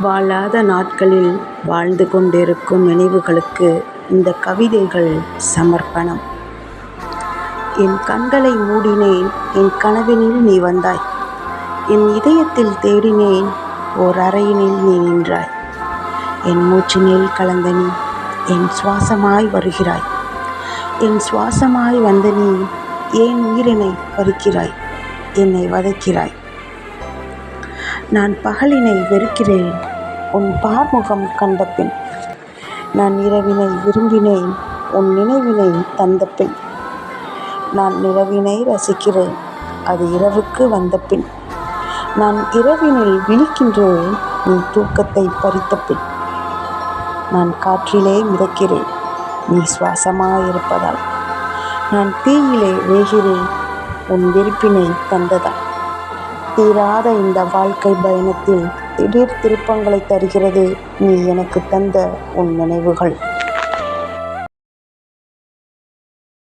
வாழாத நாட்களில் வாழ்ந்து கொண்டிருக்கும் நினைவுகளுக்கு இந்த கவிதைகள் சமர்ப்பணம். என் கண்களை மூடினேன் என் கனவினில் நீ வந்தாய். என் இதயத்தில் தேடினேன் ஓர் அறையினில் நீ நின்றாய். என் மூச்சினில் கலந்த நீ என் சுவாசமாய் வருகிறாய். என் சுவாசமாய் வந்த நீ ஏன் உயிரினை பறிக்கிறாய்? என்னை வதைக்கிறாய். நான் பகலினை வெறுக்கிறேன் உன் பார்முகம் கண்டபின். நான் இரவினை விரும்பினேன் உன் நினைவினை தந்த பின் நான் நிலவினை ரசிக்கிறேன் அது இரவுக்கு வந்த பின் நான் இரவினில் விழிக்கின்றேன் நீ தூக்கத்தை பறித்த பின் நான் காற்றிலே மிதக்கிறேன் நீ சுவாசமாயிருப்பதால். நான் தீயிலே வேகிறேன் உன் வெறுப்பினை தந்ததால். தீராத இந்த வாழ்க்கை பயணத்தில் திடீர் திருப்பங்களை தருகிறது. நீ எனக்கு தந்த உன் நினைவுகள்.